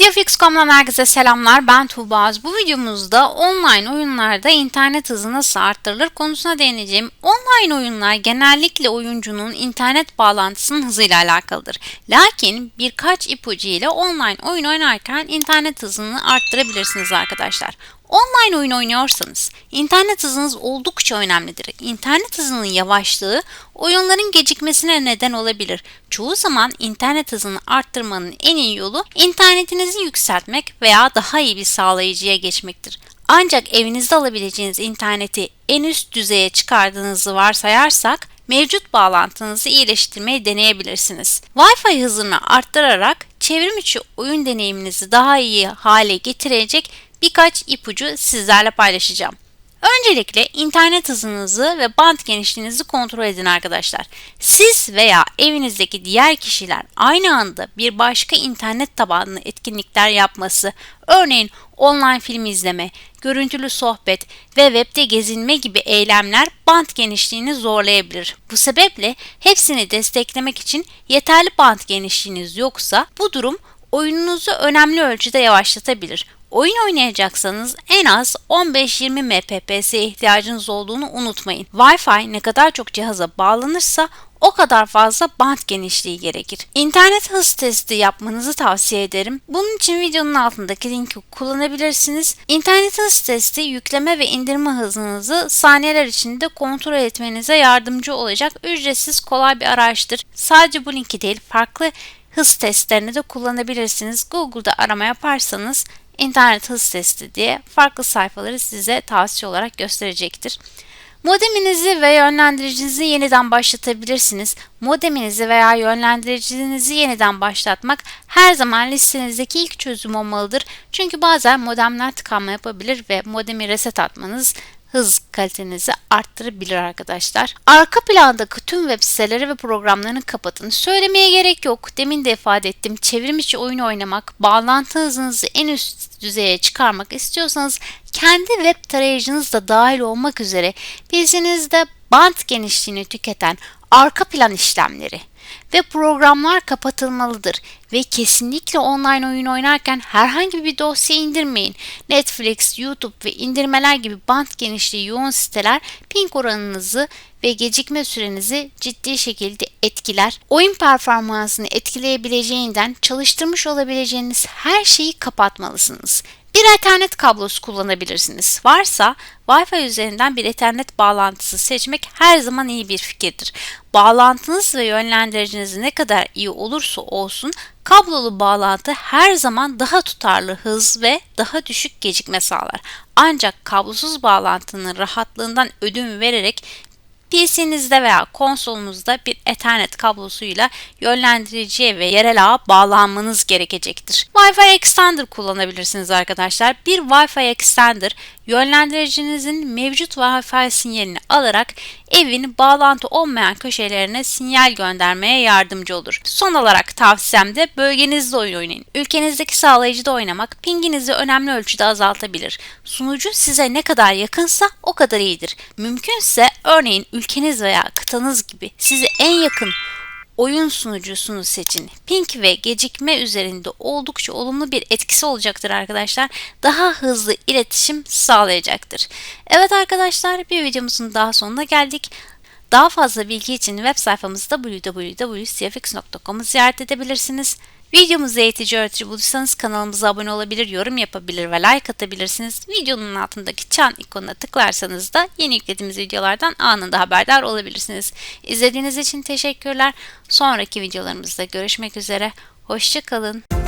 CFX.com'dan herkese selamlar. Ben Tuğba. Bu videomuzda online oyunlarda internet hızı nasıl arttırılır konusuna değineceğim. Online oyunlar genellikle oyuncunun internet bağlantısının hızıyla alakalıdır. Lakin birkaç ipucu ile online oyun oynarken internet hızını arttırabilirsiniz arkadaşlar. Online oyun oynuyorsanız internet hızınız oldukça önemlidir. İnternet hızının yavaşlığı oyunların gecikmesine neden olabilir. Çoğu zaman internet hızını arttırmanın en iyi yolu internetinizi yükseltmek veya daha iyi bir sağlayıcıya geçmektir. Ancak evinizde alabileceğiniz interneti en üst düzeye çıkardığınızı varsayarsak mevcut bağlantınızı iyileştirmeyi deneyebilirsiniz. Wi-Fi hızını arttırarak çevrim içi oyun deneyiminizi daha iyi hale getirecek birkaç ipucu sizlerle paylaşacağım. Öncelikle internet hızınızı ve band genişliğinizi kontrol edin arkadaşlar. Siz veya evinizdeki diğer kişiler aynı anda bir başka internet tabanlı etkinlikler yapması, örneğin online film izleme, görüntülü sohbet ve webde gezinme gibi eylemler band genişliğini zorlayabilir. Bu sebeple hepsini desteklemek için yeterli band genişliğiniz yoksa bu durum oyununuzu önemli ölçüde yavaşlatabilir. Oyun oynayacaksanız en az 15-20 Mbps'e ihtiyacınız olduğunu unutmayın. Wi-Fi ne kadar çok cihaza bağlanırsa o kadar fazla band genişliği gerekir. İnternet hız testi yapmanızı tavsiye ederim. Bunun için videonun altındaki linki kullanabilirsiniz. İnternet hız testi yükleme ve indirme hızınızı saniyeler içinde kontrol etmenize yardımcı olacak ücretsiz kolay bir araçtır. Sadece bu linki değil farklı hız testlerini de kullanabilirsiniz. Google'da arama yaparsanız internet hız testi diye farklı sayfaları size tavsiye olarak gösterecektir. Modeminizi ve yönlendiricinizi yeniden başlatabilirsiniz. Modeminizi veya yönlendiricinizi yeniden başlatmak her zaman listenizdeki ilk çözüm olmalıdır. Çünkü bazen modemler tıkanma yapabilir ve modemi reset atmanız hız kalitenizi arttırabilir arkadaşlar. Arka plandaki tüm web siteleri ve programlarını kapatın. Söylemeye gerek yok. Demin de ifade ettim. Çevrim içi oyun oynamak, bağlantı hızınızı en üst düzeye çıkarmak istiyorsanız kendi web tarayıcınız da dahil olmak üzere PC'nizde band genişliğini tüketen arka plan işlemleri ve programlar kapatılmalıdır ve kesinlikle online oyun oynarken herhangi bir dosya indirmeyin. Netflix, YouTube ve indirmeler gibi band genişliği yoğun siteler ping oranınızı ve gecikme sürenizi ciddi şekilde etkiler. Oyun performansını etkileyebileceğinden çalıştırmış olabileceğiniz her şeyi kapatmalısınız. Bir Ethernet kablosu kullanabilirsiniz. Varsa Wi-Fi üzerinden bir Ethernet bağlantısı seçmek her zaman iyi bir fikirdir. Bağlantınız ve yönlendiriciniz ne kadar iyi olursa olsun kablolu bağlantı her zaman daha tutarlı hız ve daha düşük gecikme sağlar. Ancak kablosuz bağlantının rahatlığından ödün vererek PC'nizde veya konsolunuzda bir Ethernet kablosuyla yönlendiriciye ve yerel ağa bağlanmanız gerekecektir. Wi-Fi Extender kullanabilirsiniz arkadaşlar. Bir Wi-Fi Extender yönlendiricinizin mevcut Wi-Fi sinyalini alarak evin bağlantı olmayan köşelerine sinyal göndermeye yardımcı olur. Son olarak tavsiyem de bölgenizde oynayın. Ülkenizdeki sağlayıcıda oynamak pinginizi önemli ölçüde azaltabilir. Sunucu size ne kadar yakınsa o kadar iyidir. Mümkünse örneğin ülkeniz veya kıtanız gibi sizi en yakın oyun sunucusunu seçin. Ping ve gecikme üzerinde oldukça olumlu bir etkisi olacaktır arkadaşlar. Daha hızlı iletişim sağlayacaktır. Evet arkadaşlar bir videomuzun daha sonuna geldik. Daha fazla bilgi için web sayfamız www.cfx.com'u ziyaret edebilirsiniz. Videomuzu eğitici öğretici bulursanız kanalımıza abone olabilir, yorum yapabilir ve like atabilirsiniz. Videonun altındaki çan ikonuna tıklarsanız da yeni yüklediğimiz videolardan anında haberdar olabilirsiniz. İzlediğiniz için teşekkürler. Sonraki videolarımızda görüşmek üzere. Hoşçakalın.